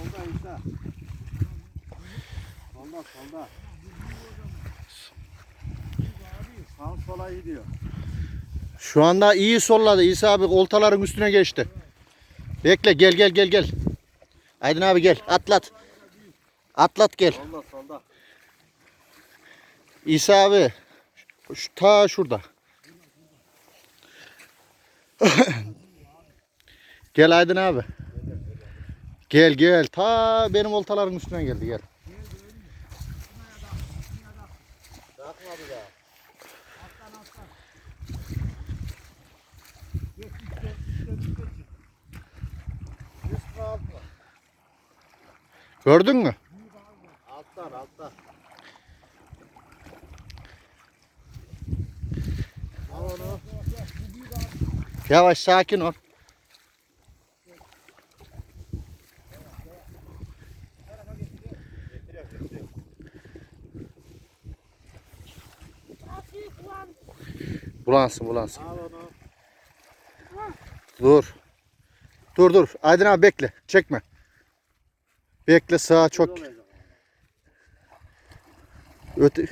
Solda İsa. Solda solda. Sağ sola gidiyor. Şu anda iyi solladı. İsa abi oltaların üstüne geçti. Bekle gel gel gel gel. Aydın abi gel atlat. Atlat gel. Solda solda. İsa abi şu, ta şurada. gel Aydın abi. Gel gel ta benim oltaların üstüne geldi gel. Gördün mü? Alttan alttan. Yavaş sakin ol. Bulansın bulansın. Dur. Dur dur. Aydın abi bekle. Çekme. Bekle sağa çok. Öte...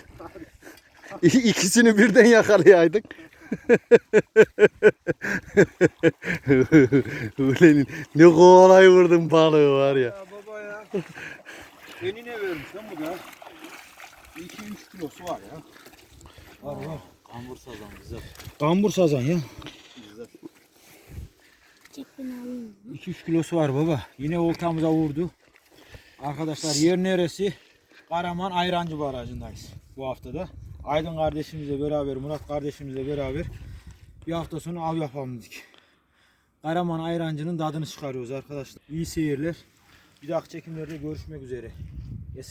İkisini birden yakalayaydın. Ulan ne kolay vurdun balığı var ya. Ya baba ya. Enine vermiş lan bu da. 2-3 kilosu var ya. Var var. Kambur sazan güzel. Kambur sazan ya. Güzel. 2-3 kilosu var baba. Yine oltamıza vurdu. Arkadaşlar yer neresi? Karaman Ayrancı Barajı'ndayız bu haftada. Aydın kardeşimizle beraber, Murat kardeşimizle beraber bir hafta sonu av yapalım dedik. Karaman Ayrancı'nın tadını çıkarıyoruz arkadaşlar. İyi seyirler. Bir dahaki çekimlerde görüşmek üzere.